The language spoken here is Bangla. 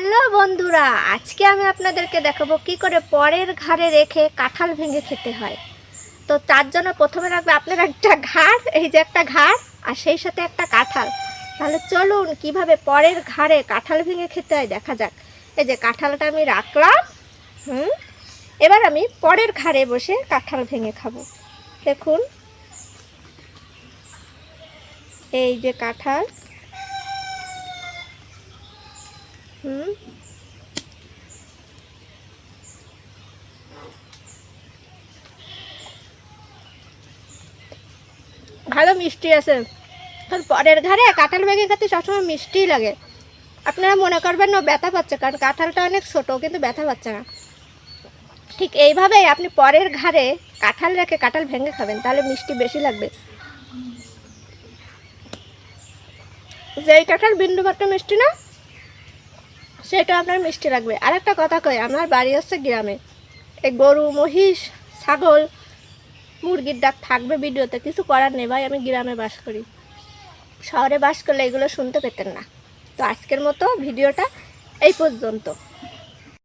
হ্যালো বন্ধুরা, আজকে আমি আপনাদেরকে দেখাবো কি করে পরের ঘাড়ে রেখে কাঁঠাল ভেঙে খেতে হয়। তো তার জন্য প্রথমে রাখবে আপনার একটা ঘাড়, এই যে একটা ঘাড়, আর সেই সাথে একটা কাঁঠাল। তাহলে চলুন কীভাবে পরের ঘাড়ে কাঁঠাল ভেঙে খেতে হয় দেখা যাক। এই যে কাঁঠালটা আমি রাখলাম, হুম, এবার আমি পরের ঘাড়ে বসে কাঁঠাল ভেঙে খাব। দেখুন, এই যে কাঁঠাল হুম। ভালো মিষ্টি আছে। আর পরের ঘরে কাঁঠাল ভেঙে খেতে সবসময় মিষ্টিই লাগে। আপনারা মনে করবেন না, ব্যথা পাচ্ছে, কারণ কাঁঠালটা অনেক ছোটো, কিন্তু ব্যথা পাচ্ছে না। ঠিক এইভাবেই আপনি পরের ঘাড়ে কাঁঠাল রেখে কাঁঠাল ভেঙে খাবেন, তাহলে মিষ্টি বেশি লাগবে। যেই কাঁঠাল বিন্দু মিষ্টি না সেটা আপনার মিষ্টি লাগবে। আর একটা কথা কই, আমার বাড়ি হচ্ছে গ্রামে। এই গরু, মহিষ, ছাগল, মুরগির ডাক থাকবে ভিডিওতে, কিছু করার নেই ভাই, আমি গ্রামে বাস করি। শহরে বাস করলে এগুলো শুনতে পেতেন না। তো আজকের মতো ভিডিওটা এই পর্যন্ত।